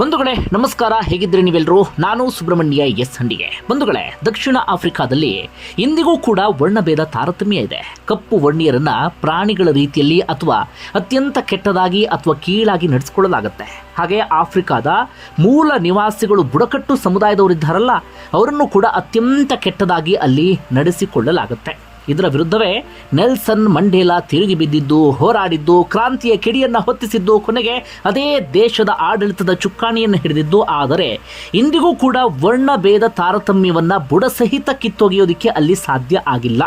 ಬಂಧುಗಳೇ, ನಮಸ್ಕಾರ. ಹೇಗಿದ್ರೆ ನೀವೆಲ್ಲರೂ ನಾನು ಸುಬ್ರಹ್ಮಣ್ಯ ಎಸ್ ಹಂಡಿಗೆ. ಬಂಧುಗಳೇ, ದಕ್ಷಿಣ ಆಫ್ರಿಕಾದಲ್ಲಿ ಇಂದಿಗೂ ಕೂಡ ವರ್ಣಭೇದ ತಾರತಮ್ಯ ಇದೆ. ಕಪ್ಪು ವರ್ಣೀಯರನ್ನ ಪ್ರಾಣಿಗಳ ರೀತಿಯಲ್ಲಿ ಅಥವಾ ಅತ್ಯಂತ ಕೆಟ್ಟದಾಗಿ ಅಥವಾ ಕೀಳಾಗಿ ನಡೆಸಿಕೊಳ್ಳಲಾಗುತ್ತೆ. ಹಾಗೆ ಆಫ್ರಿಕಾದ ಮೂಲ ನಿವಾಸಿಗಳು ಬುಡಕಟ್ಟು ಸಮುದಾಯದವರಿದ್ದಾರಲ್ಲ, ಅವರನ್ನು ಕೂಡ ಅತ್ಯಂತ ಕೆಟ್ಟದಾಗಿ ಅಲ್ಲಿ ನಡೆಸಿಕೊಳ್ಳಲಾಗುತ್ತೆ. ಇದರ ವಿರುದ್ಧವೇ ನೆಲ್ಸನ್ ಮಂಡೇಲಾ ತಿರುಗಿ ಬಿದ್ದಿದ್ದು, ಹೋರಾಡಿದ್ದು, ಕ್ರಾಂತಿಯ ಕಿಡಿಯನ್ನು ಹೊತ್ತಿಸಿದ್ದು ಕೊನೆಗೆ ಅದೇ ದೇಶದ ಆಡಳಿತದ ಚುಕ್ಕಾಣಿಯನ್ನು ಹಿಡಿದಿದ್ದು. ಆದರೆ ಇಂದಿಗೂ ಕೂಡ ವರ್ಣಭೇದ ತಾರತಮ್ಯವನ್ನು ಬುಡಸಹಿತ ಕಿತ್ತೊಗೆಯೋದಕ್ಕೆ ಅಲ್ಲಿ ಸಾಧ್ಯ ಆಗಿಲ್ಲ.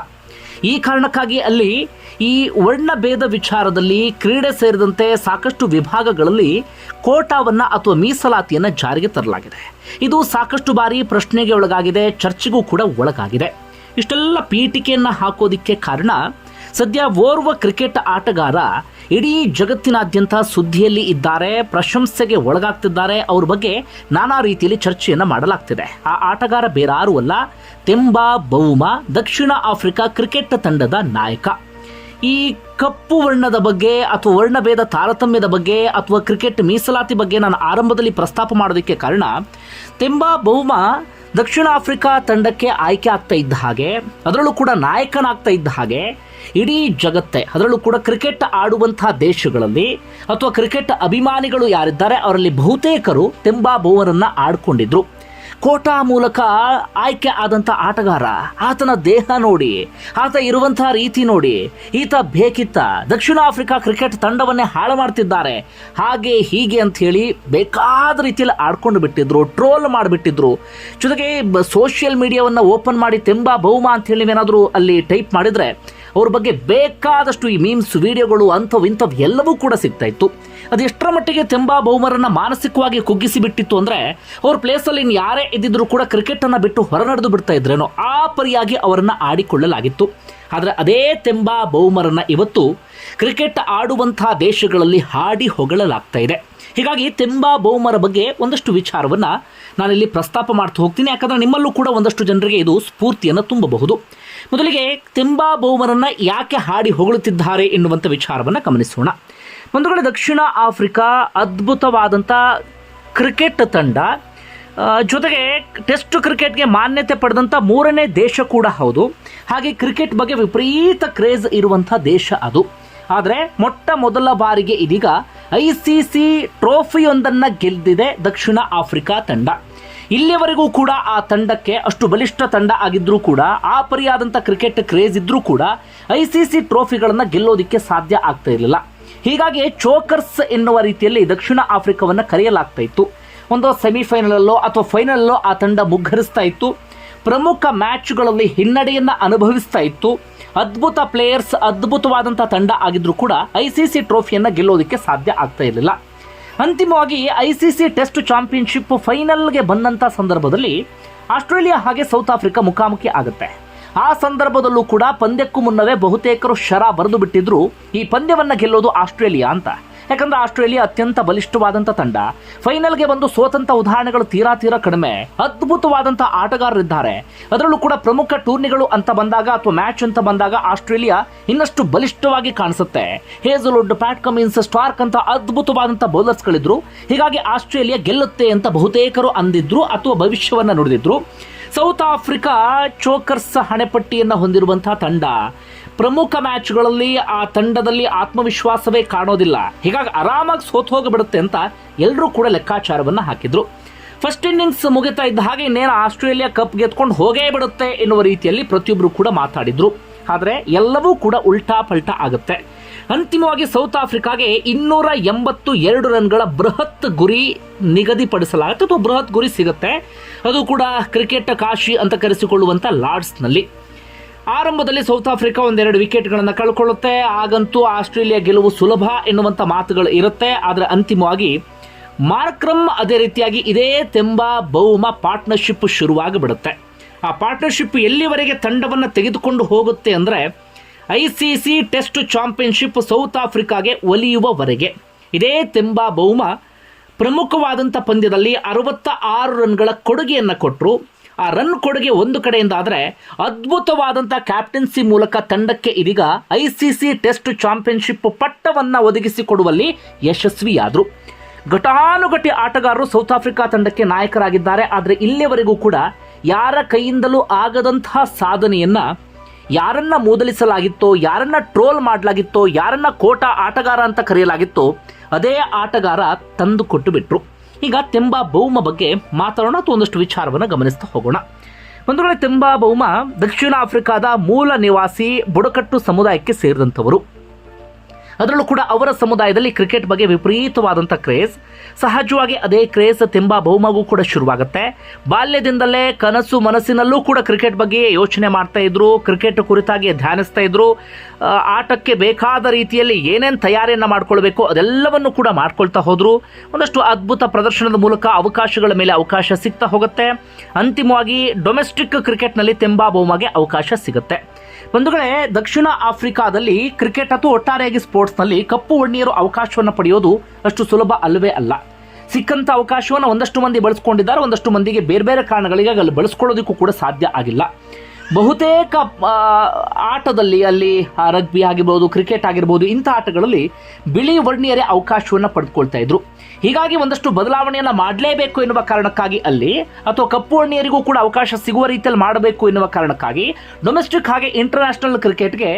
ಈ ಕಾರಣಕ್ಕಾಗಿ ಅಲ್ಲಿ ಈ ವರ್ಣಭೇದ ವಿಚಾರದಲ್ಲಿ ಕ್ರೀಡೆ ಸೇರಿದಂತೆ ಸಾಕಷ್ಟು ವಿಭಾಗಗಳಲ್ಲಿ ಕೋಟಾವನ್ನು ಅಥವಾ ಮೀಸಲಾತಿಯನ್ನು ಜಾರಿಗೆ ತರಲಾಗಿದೆ. ಇದು ಸಾಕಷ್ಟು ಬಾರಿ ಪ್ರಶ್ನೆಗೆ ಒಳಗಾಗಿದೆ, ಚರ್ಚೆಗೂ ಕೂಡ ಒಳಗಾಗಿದೆ. ಇಷ್ಟೆಲ್ಲ ಪೀಠಿಕೆಯನ್ನು ಹಾಕೋದಿಕ್ಕೆ ಕಾರಣ ಸದ್ಯ ಓರ್ವ ಕ್ರಿಕೆಟ್ ಆಟಗಾರ ಇಡೀ ಜಗತ್ತಿನಾದ್ಯಂತ ಸುದ್ದಿಯಲ್ಲಿ ಇದ್ದಾರೆ, ಪ್ರಶಂಸೆಗೆ ಒಳಗಾಗ್ತಿದ್ದಾರೆ. ಅವ್ರ ಬಗ್ಗೆ ನಾನಾ ರೀತಿಯಲ್ಲಿ ಚರ್ಚೆಯನ್ನು ಮಾಡಲಾಗ್ತಿದೆ. ಆ ಆಟಗಾರ ಬೇರಾರೂ ಅಲ್ಲ, ತೆಂಬಾ ಬೌಮಾ, ದಕ್ಷಿಣ ಆಫ್ರಿಕಾ ಕ್ರಿಕೆಟ್ ತಂಡದ ನಾಯಕ. ಈ ಕಪ್ಪು ವರ್ಣದ ಬಗ್ಗೆ ಅಥವಾ ವರ್ಣಭೇದ ತಾರತಮ್ಯದ ಬಗ್ಗೆ ಅಥವಾ ಕ್ರಿಕೆಟ್ ಮೀಸಲಾತಿ ಬಗ್ಗೆ ನಾನು ಆರಂಭದಲ್ಲಿ ಪ್ರಸ್ತಾಪ ಮಾಡೋದಕ್ಕೆ ಕಾರಣ, ತೆಂಬಾ ಬಹುಮ ದಕ್ಷಿಣ ಆಫ್ರಿಕಾ ತಂಡಕ್ಕೆ ಆಯ್ಕೆ ಆಗ್ತಾ ಇದ್ದ ಹಾಗೆ, ಅದರಲ್ಲೂ ಕೂಡ ನಾಯಕನಾಗ್ತಾ ಇದ್ದ ಹಾಗೆ, ಇಡೀ ಜಗತ್ತೇ, ಅದರಲ್ಲೂ ಕೂಡ ಕ್ರಿಕೆಟ್ ಆಡುವಂತಹ ದೇಶಗಳಲ್ಲಿ ಅಥವಾ ಕ್ರಿಕೆಟ್ ಅಭಿಮಾನಿಗಳು ಯಾರಿದ್ದಾರೆ, ಅವರಲ್ಲಿ ಬಹುತೇಕರು ತೆಂಬಾ ಬೋವರನ್ನ ಆಡ್ಕೊಂಡಿದ್ರು. ಕೋಟಾ ಮೂಲಕ ಆಯ್ಕೆ ಆದಂಥ ಆಟಗಾರ. ಆತನ ದೇಹ ನೋಡಿ, ಆತ ಇರುವಂತಹ ರೀತಿ ನೋಡಿ, ಈತ ಬೇಕಿತ್ತ. ದಕ್ಷಿಣ ಆಫ್ರಿಕಾ ಕ್ರಿಕೆಟ್ ತಂಡವನ್ನೇ ಹಾಳು ಮಾಡ್ತಿದ್ದಾರೆ. ಹಾಗೆ ಹೀಗೆ ಅಂತ ಹೇಳಿ ಬೇಕಾದ ರೀತಿಯಲ್ಲಿ ಆಡ್ಕೊಂಡು ಬಿಟ್ಟಿದ್ರು, ಟ್ರೋಲ್ ಮಾಡಿಬಿಟ್ಟಿದ್ರು. ಜೊತೆಗೆ ಸೋಷಿಯಲ್ ಮೀಡಿಯಾವನ್ನು ಓಪನ್ ಮಾಡಿ, ತೆಂಬ ಬಹುಮ ಅಂತ ಹೇಳಿ ನೀವೇನಾದರೂ ಅಲ್ಲಿ ಟೈಪ್ ಮಾಡಿದರೆ ಅವ್ರ ಬಗ್ಗೆ ಬೇಕಾದಷ್ಟು ಈ ಮೀಮ್ಸ್ ವಿಡಿಯೋಗಳು, ಅಂಥವು, ಇಂಥವು ಎಲ್ಲವೂ ಕೂಡ ಸಿಗ್ತಾ ಇತ್ತು. ಅದು ಎಷ್ಟರ ಮಟ್ಟಿಗೆ ತೆಂಬಾ ಬೌಮರನ್ನು ಮಾನಸಿಕವಾಗಿ ಕುಗ್ಗಿಸಿ ಬಿಟ್ಟಿತ್ತು ಅಂದರೆ ಅವ್ರ ಪ್ಲೇಸಲ್ಲಿ ಇನ್ನು ಯಾರೇ ಇದ್ದಿದ್ರು ಕೂಡ ಕ್ರಿಕೆಟನ್ನು ಬಿಟ್ಟು ಹೊರನಡೆದು ಬಿಡ್ತಾ ಇದ್ರೇನೋ ಆ ಪರಿಯಾಗಿ ಅವರನ್ನು ಆಡಿಕೊಳ್ಳಲಾಗಿತ್ತು. ಆದರೆ ಅದೇ ತೆಂಬಾ ಬೌಮರನ್ನು ಇವತ್ತು ಕ್ರಿಕೆಟ್ ಆಡುವಂತಹ ದೇಶಗಳಲ್ಲಿ ಹಾಡಿ ಹೊಗಳಲಾಗ್ತಾ ಇದೆ. ಹೀಗಾಗಿ ತೆಂಬಾ ಬೌಮರ ಬಗ್ಗೆ ಒಂದಷ್ಟು ವಿಚಾರವನ್ನು ನಾನಿಲ್ಲಿ ಪ್ರಸ್ತಾಪ ಮಾಡ್ತಾ ಹೋಗ್ತೀನಿ. ಯಾಕಂದರೆ ನಿಮ್ಮಲ್ಲೂ ಕೂಡ ಒಂದಷ್ಟು ಜನರಿಗೆ ಇದು ಸ್ಫೂರ್ತಿಯನ್ನು ತುಂಬಬಹುದು. ಮೊದಲಿಗೆ ತಿಂಬಾ ಬಹುಮರನ್ನ ಯಾಕೆ ಹಾಡಿ ಹೊಗಳುತ್ತಿದ್ದಾರೆ ಎನ್ನುವಂಥ ವಿಚಾರವನ್ನು ಗಮನಿಸೋಣ. ಬಂಧುಗಳೇ, ದಕ್ಷಿಣ ಆಫ್ರಿಕಾ ಅದ್ಭುತವಾದಂಥ ಕ್ರಿಕೆಟ್ ತಂಡ ಜೊತೆಗೆ ಟೆಸ್ಟ್ ಕ್ರಿಕೆಟ್ಗೆ ಮಾನ್ಯತೆ ಪಡೆದಂಥ ಮೂರನೇ ದೇಶ ಕೂಡ ಹೌದು. ಹಾಗೆ ಕ್ರಿಕೆಟ್ ಬಗ್ಗೆ ವಿಪರೀತ ಕ್ರೇಜ್ ಇರುವಂಥ ದೇಶ ಅದು. ಆದರೆ ಮೊಟ್ಟ ಮೊದಲ ಬಾರಿಗೆ ಇದೀಗ ಐ ಸಿ ಸಿ ಟ್ರೋಫಿಯೊಂದನ್ನು ಗೆದ್ದಿದೆ ದಕ್ಷಿಣ ಆಫ್ರಿಕಾ ತಂಡ. ಇಲ್ಲಿಯವರೆಗೂ ಕೂಡ ಆ ತಂಡಕ್ಕೆ ಅಷ್ಟು ಬಲಿಷ್ಠ ತಂಡ ಆಗಿದ್ರೂ ಕೂಡ, ಆ ಪರಿಯಾದಂಥ ಕ್ರಿಕೆಟ್ ಕ್ರೇಜ್ ಇದ್ರೂ ಕೂಡ ಐ ಸಿ ಸಿ ಟ್ರೋಫಿಗಳನ್ನು ಗೆಲ್ಲೋದಕ್ಕೆ ಸಾಧ್ಯ ಆಗ್ತಾ ಇರಲಿಲ್ಲ. ಹೀಗಾಗಿ ಚೋಕರ್ಸ್ ಎನ್ನುವ ರೀತಿಯಲ್ಲಿ ದಕ್ಷಿಣ ಆಫ್ರಿಕಾವನ್ನು ಕರೆಯಲಾಗ್ತಾ ಇತ್ತು. ಒಂದು ಸೆಮಿಫೈನಲಲ್ಲೋ ಅಥವಾ ಫೈನಲಲ್ಲೋ ಆ ತಂಡ ಮುಗ್ಗರಿಸ್ತಾ ಇತ್ತು. ಪ್ರಮುಖ ಮ್ಯಾಚ್ಗಳಲ್ಲಿ ಹಿನ್ನಡೆಯನ್ನು ಅನುಭವಿಸ್ತಾ ಇತ್ತು. ಅದ್ಭುತ ಪ್ಲೇಯರ್ಸ್ ಅದ್ಭುತವಾದಂಥ ತಂಡ ಆಗಿದ್ರೂ ಕೂಡ ಐ ಸಿ ಸಿ ಟ್ರೋಫಿಯನ್ನು ಗೆಲ್ಲೋದಕ್ಕೆ ಸಾಧ್ಯ ಆಗ್ತಾ ಇರಲಿಲ್ಲ. ಅಂತಿಮವಾಗಿ I C C test championship ಫೈನಲ್ಗೆ ಬಂದಂಥ ಸಂದರ್ಭದಲ್ಲಿ ಆಸ್ಟ್ರೇಲಿಯಾ ಹಾಗೆ ಸೌತ್ ಆಫ್ರಿಕಾ ಮುಖಾಮುಖಿ ಆಗುತ್ತೆ. ಆ ಸಂದರ್ಭದಲ್ಲೂ ಕೂಡ ಪಂದ್ಯಕ್ಕೂ ಮುನ್ನವೇ ಬಹುತೇಕರು ಶರ ಬರೆದು ಬಿಟ್ಟಿದ್ರು. ಈ ಪಂದ್ಯವನ್ನು ಗೆಲ್ಲೋದು ಆಸ್ಟ್ರೇಲಿಯಾ ಅಂತ. ಯಾಕಂದ್ರೆ ಆಸ್ಟ್ರೇಲಿಯಾ ಅತ್ಯಂತ ಬಲಿಷ್ಠವಾದಂಥ ತಂಡ. ಫೈನಲ್ಗೆ ಬಂದು ಸೋತಂತ ಉದಾಹರಣೆಗಳು ತೀರಾ ತೀರಾ ಕಡಿಮೆ. ಅದ್ಭುತವಾದಂಥ ಆಟಗಾರರಿದ್ದಾರೆ. ಅದರಲ್ಲೂ ಕೂಡ ಪ್ರಮುಖ ಟೂರ್ನಿಗಳು ಅಂತ ಬಂದಾಗ ಅಥವಾ ಮ್ಯಾಚ್ ಅಂತ ಬಂದಾಗ ಆಸ್ಟ್ರೇಲಿಯಾ ಇನ್ನಷ್ಟು ಬಲಿಷ್ಠವಾಗಿ ಕಾಣಿಸುತ್ತೆ. ಹೇಸಲ್ವುಡ್ ಪ್ಯಾಟ್ ಕಮಿನ್ಸ್, ಸ್ಟಾರ್ಕ್ ಅಂತ ಅದ್ಭುತವಾದಂಥ ಬೌಲರ್ಸ್ಗಳಿದ್ರು. ಹೀಗಾಗಿ ಆಸ್ಟ್ರೇಲಿಯಾ ಗೆಲ್ಲುತ್ತೆ ಅಂತ ಬಹುತೇಕರು ಅಂದಿದ್ರು ಅಥವಾ ಭವಿಷ್ಯವನ್ನ ನುಡಿದಿದ್ರು. ಸೌತ್ ಆಫ್ರಿಕಾ ಚೋಕರ್ಸ್ ಹಣೆಪಟ್ಟಿಯನ್ನು ಹೊಂದಿರುವಂತಹ ತಂಡ. ಪ್ರಮುಖ ಮ್ಯಾಚ್ಗಳಲ್ಲಿ ಆ ತಂಡದಲ್ಲಿ ಆತ್ಮವಿಶ್ವಾಸವೇ ಕಾಣೋದಿಲ್ಲ. ಹೀಗಾಗಿ ಆರಾಮಾಗಿ ಸೋತು ಹೋಗಿಬಿಡುತ್ತೆ ಅಂತ ಎಲ್ಲರೂ ಕೂಡ ಲೆಕ್ಕಾಚಾರವನ್ನು ಹಾಕಿದ್ರು. ಫಸ್ಟ್ ಇನ್ನಿಂಗ್ಸ್ ಮುಗಿತಾ ಇದ್ದ ಹಾಗೆ ಇನ್ನೇನು ಆಸ್ಟ್ರೇಲಿಯಾ ಕಪ್ ಗೆದ್ಕೊಂಡು ಹೋಗೇ ಬಿಡುತ್ತೆ ಎನ್ನುವ ರೀತಿಯಲ್ಲಿ ಪ್ರತಿಯೊಬ್ಬರು ಕೂಡ ಮಾತಾಡಿದ್ರು. ಆದರೆ ಎಲ್ಲವೂ ಕೂಡ ಉಲ್ಟಾ ಪಲ್ಟಾ ಆಗುತ್ತೆ. ಅಂತಿಮವಾಗಿ ಸೌತ್ ಆಫ್ರಿಕಾಗೆ ಇನ್ನೂರ ಎಂಬತ್ತು ಎರಡು ರನ್ಗಳ ಬೃಹತ್ ಗುರಿ ನಿಗದಿಪಡಿಸಲಾಗುತ್ತೆ. ಅಥವಾ ಬೃಹತ್ ಗುರಿ ಸಿಗುತ್ತೆ. ಅದು ಕೂಡ ಕ್ರಿಕೆಟ್ ಕಾಶಿ ಅಂತ ಕರೆಸಿಕೊಳ್ಳುವಂಥ ಲಾರ್ಡ್ಸ್ನಲ್ಲಿ ಆರಂಭದಲ್ಲಿ ಸೌತ್ ಆಫ್ರಿಕಾ ಒಂದೆರಡು ವಿಕೆಟ್ಗಳನ್ನು ಕಳ್ಕೊಳ್ಳುತ್ತೆ. ಆಗಂತೂ ಆಸ್ಟ್ರೇಲಿಯಾ ಗೆಲುವು ಸುಲಭ ಎನ್ನುವಂಥ ಮಾತುಗಳು ಇರುತ್ತೆ. ಆದರೆ ಅಂತಿಮವಾಗಿ ಮಾರ್ಕ್ರಮ್ ಅದೇ ರೀತಿಯಾಗಿ ಇದೇ ತೆಂಬಾ ಬೌಮ ಪಾರ್ಟ್ನರ್ಶಿಪ್ ಶುರುವಾಗಿಬಿಡುತ್ತೆ. ಆ ಪಾರ್ಟ್ನರ್ಶಿಪ್ ಎಲ್ಲಿವರೆಗೆ ತಂಡವನ್ನು ತೆಗೆದುಕೊಂಡು ಹೋಗುತ್ತೆ ಅಂದರೆ I C C test championship south ಆಫ್ರಿಕಾಗೆ ಒಲಿಯುವವರೆಗೆ. ಇದೇ ತೆಂಬಾ ಬೌಮ ಪ್ರಮುಖವಾದಂಥ ಪಂದ್ಯದಲ್ಲಿ ಅರವತ್ತ ಆರು ರನ್ಗಳ ಕೊಡುಗೆಯನ್ನು ಕೊಟ್ಟರು ಆ ರನ್ ಕೊಡುಗೆ ಒಂದು ಕಡೆಯಿಂದ ಆದರೆ ಅದ್ಭುತವಾದಂಥ ಕ್ಯಾಪ್ಟನ್ಸಿ ಮೂಲಕ ತಂಡಕ್ಕೆ ಇದೀಗ I C C test championship ಪಟ್ಟವನ್ನು ಒದಗಿಸಿಕೊಡುವಲ್ಲಿ ಯಶಸ್ವಿಯಾದರು. ಘಟಾನುಘಟಿ ಆಟಗಾರರು ಸೌತ್ ಆಫ್ರಿಕಾ ತಂಡಕ್ಕೆ ನಾಯಕರಾಗಿದ್ದಾರೆ. ಆದರೆ ಇಲ್ಲಿಯವರೆಗೂ ಕೂಡ ಯಾರ ಕೈಯಿಂದಲೂ ಆಗದಂತಹ ಸಾಧನೆಯನ್ನ ಯಾರನ್ನ ಮೂದಲಿಸಲಾಗಿತ್ತೋ, ಯಾರನ್ನ ಟ್ರೋಲ್ ಮಾಡಲಾಗಿತ್ತೋ, ಯಾರನ್ನ ಕೋಟ ಆಟಗಾರ ಅಂತ ಕರೆಯಲಾಗಿತ್ತೋ, ಅದೇ ಆಟಗಾರ ತಂದು ಕೊಟ್ಟು ಬಿಟ್ರು. ಈಗ ತೆಂಬ ಬೌಮ ಬಗ್ಗೆ ಮಾತಾಡೋಣ ಅಥವಾ ಒಂದಷ್ಟು ವಿಚಾರವನ್ನು ಗಮನಿಸ್ತಾ ಹೋಗೋಣ. ಒಂದು ವೇಳೆ ತೆಂಬ ಬೌಮ ದಕ್ಷಿಣ ಆಫ್ರಿಕಾದ ಮೂಲ ನಿವಾಸಿ ಬುಡಕಟ್ಟು ಸಮುದಾಯಕ್ಕೆ ಸೇರಿದಂಥವರು. ಅದರಲ್ಲೂ ಕೂಡ ಅವರ ಸಮುದಾಯದಲ್ಲಿ ಕ್ರಿಕೆಟ್ ಬಗ್ಗೆ ವಿಪರೀತವಾದಂಥ ಕ್ರೇಜ್. ಸಹಜವಾಗಿ ಅದೇ ಕ್ರೇಜ್ ತೆಂಬ ಬಹುಮಗೂ ಕೂಡ ಶುರುವಾಗುತ್ತೆ. ಬಾಲ್ಯದಿಂದಲೇ ಕನಸು ಮನಸ್ಸಿನಲ್ಲೂ ಕೂಡ ಕ್ರಿಕೆಟ್ ಬಗ್ಗೆ ಯೋಚನೆ ಮಾಡ್ತಾ ಇದ್ರು, ಕ್ರಿಕೆಟ್ ಕುರಿತಾಗಿ ಧ್ಯಾನಿಸ್ತಾ ಇದ್ರು. ಆಟಕ್ಕೆ ಬೇಕಾದ ರೀತಿಯಲ್ಲಿ ಏನೇನು ತಯಾರಿಯನ್ನು ಮಾಡ್ಕೊಳ್ಬೇಕು ಅದೆಲ್ಲವನ್ನು ಕೂಡ ಮಾಡ್ಕೊಳ್ತಾ ಹೋದ್ರು. ಒಂದಷ್ಟು ಅದ್ಭುತ ಪ್ರದರ್ಶನದ ಮೂಲಕ ಅವಕಾಶಗಳ ಮೇಲೆ ಅವಕಾಶ ಸಿಗ್ತಾ ಹೋಗುತ್ತೆ. ಅಂತಿಮವಾಗಿ ಡೊಮೆಸ್ಟಿಕ್ ಕ್ರಿಕೆಟ್ನಲ್ಲಿ ತೆಂಬಾ ಬಹುಮಗೆ ಅವಕಾಶ ಸಿಗುತ್ತೆ. ಬಂಧುಗಳೇ, ದಕ್ಷಿಣ ಆಫ್ರಿಕಾದಲ್ಲಿ ಕ್ರಿಕೆಟ್ ಅಥವಾ ಒಟ್ಟಾರೆಯಾಗಿ ಸ್ಪೋರ್ಟ್ಸ್ನಲ್ಲಿ ಕಪ್ಪು ವಣ್ಣಿಯರು ಅವಕಾಶವನ್ನು ಪಡೆಯೋದು ಅಷ್ಟು ಸುಲಭ ಅಲ್ಲವೇ ಅಲ್ಲ. ಸಿಕ್ಕಂಥ ಅವಕಾಶವನ್ನು ಒಂದಷ್ಟು ಮಂದಿ ಬಳಸ್ಕೊಂಡಿದ್ದಾರೆ, ಒಂದಷ್ಟು ಮಂದಿಗೆ ಬೇರೆ ಬೇರೆ ಕಾರಣಗಳಿಗಾಗಿ ಅಲ್ಲಿ ಬಳಸ್ಕೊಳ್ಳೋದಕ್ಕೂ ಕೂಡ ಸಾಧ್ಯ ಆಗಿಲ್ಲ. ಬಹುತೇಕ ಆಟದಲ್ಲಿ ಅಲ್ಲಿ ರಗ್ಬಿ ಆಗಿರ್ಬೋದು ಕ್ರಿಕೆಟ್ ಆಗಿರ್ಬೋದು, ಇಂಥ ಆಟಗಳಲ್ಲಿ ಬಿಳಿ ವರ್ಣೀಯರೇ ಅವಕಾಶವನ್ನು ಪಡೆದುಕೊಳ್ತಾ ಇದ್ರು. ಹೀಗಾಗಿ ಒಂದಷ್ಟು ಬದಲಾವಣೆಯನ್ನು ಮಾಡಲೇಬೇಕು ಎನ್ನುವ ಕಾರಣಕ್ಕಾಗಿ ಅಲ್ಲಿ, ಅಥವಾ ಕಪ್ಪು ವರ್ಣೀಯರಿಗೂ ಕೂಡ ಅವಕಾಶ ಸಿಗುವ ರೀತಿಯಲ್ಲಿ ಮಾಡಬೇಕು ಎನ್ನುವ ಕಾರಣಕ್ಕಾಗಿ ಡೊಮೆಸ್ಟಿಕ್ ಹಾಗೆ ಇಂಟರ್ನ್ಯಾಷನಲ್ ಕ್ರಿಕೆಟ್ಗೆ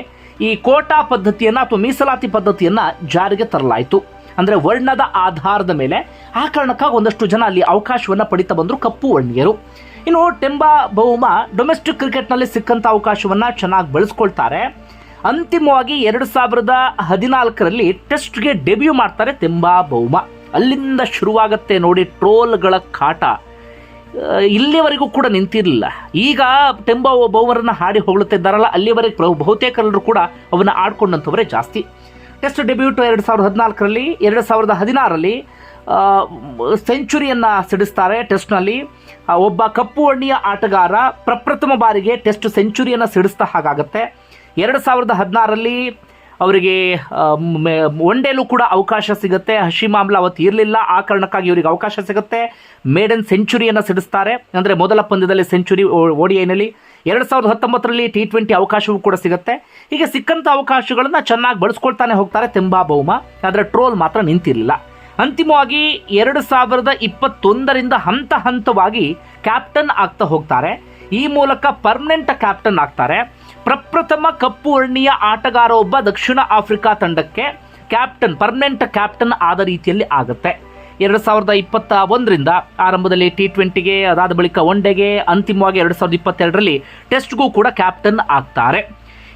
ಈ ಕೋಟಾ ಪದ್ಧತಿಯನ್ನ ಅಥವಾ ಮೀಸಲಾತಿ ಪದ್ಧತಿಯನ್ನ ಜಾರಿಗೆ ತರಲಾಯಿತು. ಅಂದ್ರೆ ವರ್ಣದ ಆಧಾರದ ಮೇಲೆ ಆ ಕಾರಣಕ್ಕಾಗಿ ಒಂದಷ್ಟು ಜನ ಅಲ್ಲಿ ಅವಕಾಶವನ್ನ ಪಡಿತಾ ಬಂದ್ರು ಕಪ್ಪು ವರ್ಣೀಯರು. ಇನ್ನು ಟೆಂಬಾ ಬಹುಮ ಡೊಮೆಸ್ಟಿಕ್ ಕ್ರಿಕೆಟ್ನಲ್ಲಿ ಸಿಕ್ಕಂಥ ಅವಕಾಶವನ್ನು ಚೆನ್ನಾಗಿ ಬಳಸ್ಕೊಳ್ತಾರೆ. ಅಂತಿಮವಾಗಿ ಎರಡು ಸಾವಿರದ ಹದಿನಾಲ್ಕರಲ್ಲಿ ಟೆಸ್ಟ್ಗೆ ಡೆಬ್ಯೂ ಮಾಡ್ತಾರೆ ತೆಂಬಾ ಬಹುಮ. ಅಲ್ಲಿಂದ ಶುರುವಾಗತ್ತೆ ನೋಡಿ ಟ್ರೋಲ್ಗಳ ಕಾಟ. ಇಲ್ಲಿವರೆಗೂ ಕೂಡ ನಿಂತಿರಲಿಲ್ಲ. ಈಗ ಟೆಂಬ ಬೌಮರನ್ನ ಹಾಡಿ ಹೊಗಳುತ್ತಿದ್ದಾರಲ್ಲ ಅಲ್ಲಿವರೆಗೆ ಬಹುತೇಕರೆಲ್ಲರೂ ಕೂಡ ಅವನ್ನ ಆಡ್ಕೊಂಡಂಥವರೇ ಜಾಸ್ತಿ. ಟೆಸ್ಟ್ ಡೆಬ್ಯೂಟ್ ಎರಡು ಸಾವಿರದ ಹದಿನಾಲ್ಕರಲ್ಲಿ, ಎರಡು ಸಾವಿರದ ಹದಿನಾರರಲ್ಲಿ ಸೆಂಚುರಿಯನ್ನು ಸಿಡಿಸ್ತಾರೆ ಟೆಸ್ಟ್ನಲ್ಲಿ. ಒಬ್ಬ ಕಪ್ಪು ವರ್ಣೀಯ ಆಟಗಾರ ಪ್ರಪ್ರಥಮ ಬಾರಿಗೆ ಟೆಸ್ಟ್ ಸೆಂಚುರಿಯನ್ನು ಸಿಡಿಸ್ತಾ ಹಾಗಾಗತ್ತೆ. ಎರಡು ಸಾವಿರದ ಹದಿನಾರರಲ್ಲಿ ಅವರಿಗೆ ಒನ್ ಕೂಡ ಅವಕಾಶ ಸಿಗುತ್ತೆ. ಮಾಮ್ಲ ಅವತ್ತು ಇರಲಿಲ್ಲ. ಆ ಕಾರಣಕ್ಕಾಗಿ ಇವರಿಗೆ ಅವಕಾಶ ಸಿಗುತ್ತೆ. ಮೇಡನ್ ಸೆಂಚುರಿಯನ್ನು ಸಿಡಿಸ್ತಾರೆ. ಅಂದರೆ ಮೊದಲ ಪಂದ್ಯದಲ್ಲಿ ಸೆಂಚುರಿ ಓಡಿಐನಲ್ಲಿ ಎರಡು ಸಾವಿರದ ಹತ್ತೊಂಬತ್ತರಲ್ಲಿ ಟಿ ಟ್ವೆಂಟಿ ಅವಕಾಶವೂ ಕೂಡ ಸಿಗುತ್ತೆ. ಹೀಗೆ ಸಿಕ್ಕಂಥ ಅವಕಾಶಗಳನ್ನು ಚೆನ್ನಾಗಿ ಬಳಸ್ಕೊಳ್ತಾನೆ ಹೋಗ್ತಾರೆ ತೆಂಬಾ ಬಹುಮ ಆದರೆ ಟ್ರೋಲ್ ಮಾತ್ರ ನಿಂತಿರಲಿಲ್ಲ. ಅಂತಿಮವಾಗಿ ಎರಡು ಸಾವಿರದ ಇಪ್ಪತ್ತೊಂದರಿಂದ ಹಂತ ಹಂತವಾಗಿ ಕ್ಯಾಪ್ಟನ್ ಆಗ್ತಾ ಹೋಗ್ತಾರೆ. ಈ ಮೂಲಕ ಪರ್ಮನೆಂಟ್ ಕ್ಯಾಪ್ಟನ್ ಆಗ್ತಾರೆ. ಪ್ರಪ್ರಥಮ ಕಪ್ಪು ವರ್ಣೀಯ ಆಟಗಾರ ಒಬ್ಬ ದಕ್ಷಿಣ ಆಫ್ರಿಕಾ ತಂಡಕ್ಕೆ ಕ್ಯಾಪ್ಟನ್, ಪರ್ಮನೆಂಟ್ ಕ್ಯಾಪ್ಟನ್ ಆದ ರೀತಿಯಲ್ಲಿ ಆಗುತ್ತೆ. ಎರಡು ಸಾವಿರದ ಇಪ್ಪತ್ತ ಒಂದರಿಂದ ಆರಂಭದಲ್ಲಿ ಟಿ ಟ್ವೆಂಟಿಗೆ ಅದಾದ ಬಳಿಕ ಒನ್ ಡೇಗೆ, ಅಂತಿಮವಾಗಿ ಎರಡು ಸಾವಿರದ ಇಪ್ಪತ್ತೆರಡರಲ್ಲಿ ಟೆಸ್ಟ್ಗೂ ಕೂಡ ಕ್ಯಾಪ್ಟನ್ ಆಗ್ತಾರೆ.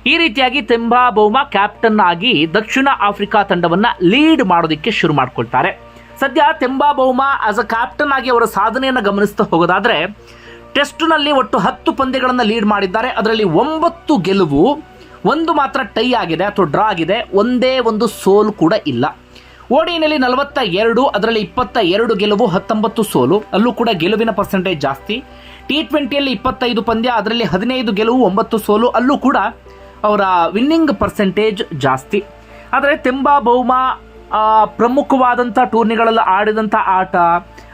ಈ ರೀತಿಯಾಗಿ ತೆಂಬಾ ಬೌಮಾ ಕ್ಯಾಪ್ಟನ್ ಆಗಿ ದಕ್ಷಿಣ ಆಫ್ರಿಕಾ ತಂಡವನ್ನ ಲೀಡ್ ಮಾಡೋದಕ್ಕೆ ಶುರು ಮಾಡ್ಕೊಳ್ತಾರೆ. ಸದ್ಯ ತೆಂಬಾ ಬೌಮಾ ಆಸ್ ಅ ಕ್ಯಾಪ್ಟನ್ ಆಗಿ ಅವರ ಸಾಧನೆಯನ್ನು ಗಮನಿಸ್ತಾ ಹೋಗೋದಾದ್ರೆ ಟೆಸ್ಟ್ನಲ್ಲಿ ಒಟ್ಟು ಹತ್ತು ಪಂದ್ಯಗಳನ್ನು ಲೀಡ್ ಮಾಡಿದ್ದಾರೆ. ಅದರಲ್ಲಿ ಒಂಬತ್ತು ಗೆಲುವು, ಒಂದು ಮಾತ್ರ ಟೈ ಆಗಿದೆ ಅಥವಾ ಡ್ರಾ ಆಗಿದೆ. ಒಂದೇ ಒಂದು ಸೋಲು ಕೂಡ ಇಲ್ಲ. ಓಡಿನಲ್ಲಿ ನಲವತ್ತ ಎರಡು, ಅದರಲ್ಲಿ ಇಪ್ಪತ್ತ ಎರಡು ಗೆಲುವು, ಹತ್ತೊಂಬತ್ತು ಸೋಲು. ಅಲ್ಲೂ ಕೂಡ ಗೆಲುವಿನ ಪರ್ಸೆಂಟೇಜ್ ಜಾಸ್ತಿ. ಟಿ ಟ್ವೆಂಟಿಯಲ್ಲಿ ಇಪ್ಪತ್ತೈದು ಪಂದ್ಯ, ಅದರಲ್ಲಿ ಹದಿನೈದು ಗೆಲುವು, ಒಂಬತ್ತು ಸೋಲು. ಅಲ್ಲೂ ಕೂಡ ಅವರ ವಿನ್ನಿಂಗ್ ಪರ್ಸೆಂಟೇಜ್ ಜಾಸ್ತಿ. ಆದರೆ ತೆಂಬಾ ಬೌಮ ಪ್ರಮುಖವಾದಂಥ ಟೂರ್ನಿಗಳಲ್ಲಿ ಆಡಿದಂಥ ಆಟ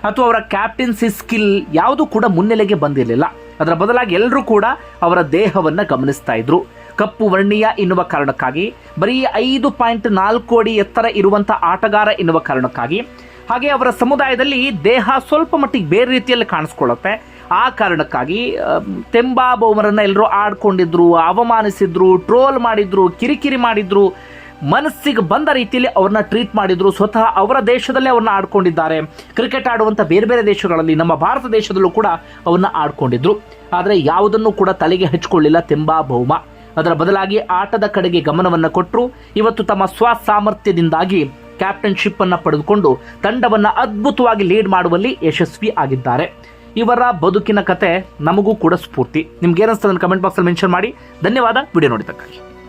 ಅಥವಾ ಅವರ ಕ್ಯಾಪ್ಟನ್ಸಿ ಸ್ಕಿಲ್ ಯಾವುದೂ ಕೂಡ ಮುನ್ನೆಲೆಗೆ ಬಂದಿರಲಿಲ್ಲ. ಅದರ ಬದಲಾಗಿ ಎಲ್ಲರೂ ಕೂಡ ಅವರ ದೇಹವನ್ನು ಗಮನಿಸ್ತಾ ಇದ್ರು. ಕಪ್ಪು ವರ್ಣೀಯ ಎನ್ನುವ ಕಾರಣಕ್ಕಾಗಿ, ಬರೀ ಐದು ಪಾಯಿಂಟ್ ನಾಲ್ಕು ಅಡಿ ಎತ್ತರ ಇರುವಂಥ ಆಟಗಾರ ಎನ್ನುವ ಕಾರಣಕ್ಕಾಗಿ, ಹಾಗೆ ಅವರ ಸಮುದಾಯದಲ್ಲಿ ದೇಹ ಸ್ವಲ್ಪ ಮಟ್ಟಿಗೆ ಬೇರೆ ರೀತಿಯಲ್ಲಿ ಕಾಣಿಸ್ಕೊಳ್ಳುತ್ತೆ. ಆ ಕಾರಣಕ್ಕಾಗಿ ತೆಂಬಾ ಬೋಮರನ್ನ ಎಲ್ಲರೂ ಆಡ್ಕೊಂಡಿದ್ರು, ಅವಮಾನಿಸಿದ್ರು, ಟ್ರೋಲ್ ಮಾಡಿದ್ರು, ಕಿರಿಕಿರಿ ಮಾಡಿದ್ರು, ಮನಸ್ಸಿಗೆ ಬಂದ ರೀತಿಯಲ್ಲಿ ಅವ್ರನ್ನ ಟ್ರೀಟ್ ಮಾಡಿದ್ರು, ಸ್ವತಃ ಅವರ ದೇಶದಲ್ಲೇ ಅವ್ರನ್ನ ಆಡ್ಕೊಂಡಿದ್ದಾರೆ. ಕ್ರಿಕೆಟ್ ಆಡುವಂಥ ಬೇರೆ ಬೇರೆ ದೇಶಗಳಲ್ಲಿ, ನಮ್ಮ ಭಾರತ ದೇಶದಲ್ಲೂ ಕೂಡ ಅವನ್ನ ಆಡ್ಕೊಂಡಿದ್ರು. ಆದರೆ ಯಾವುದನ್ನು ಕೂಡ ತಲೆಗೆ ಹಚ್ಕೊಳ್ಳಿಲ್ಲ ತೆಂಬಾ ಬಹುಮ ಅದರ ಬದಲಾಗಿ ಆಟದ ಕಡೆಗೆ ಗಮನವನ್ನು ಕೊಟ್ಟರು ಇವತ್ತು ತಮ್ಮ ಸ್ವ ಸಾಮರ್ಥ್ಯದಿಂದಾಗಿ ಕ್ಯಾಪ್ಟನ್ಶಿಪ್ ಅನ್ನು ಪಡೆದುಕೊಂಡು ತಂಡವನ್ನು ಅದ್ಭುತವಾಗಿ ಲೀಡ್ ಮಾಡುವಲ್ಲಿ ಯಶಸ್ವಿ ಆಗಿದ್ದಾರೆ. ಇವರ ಬದುಕಿನ ಕತೆ ನಮಗೂ ಕೂಡ ಸ್ಫೂರ್ತಿ. ನಿಮ್ಗೆ ಏನಿಸ್ತದೆ ಕಮೆಂಟ್ ಬಾಕ್ಸಲ್ಲಿ ಮೆನ್ಷನ್ ಮಾಡಿ. ಧನ್ಯವಾದ. ವಿಡಿಯೋ ನೋಡಿದ್ದಕ್ಕಾಗಿ.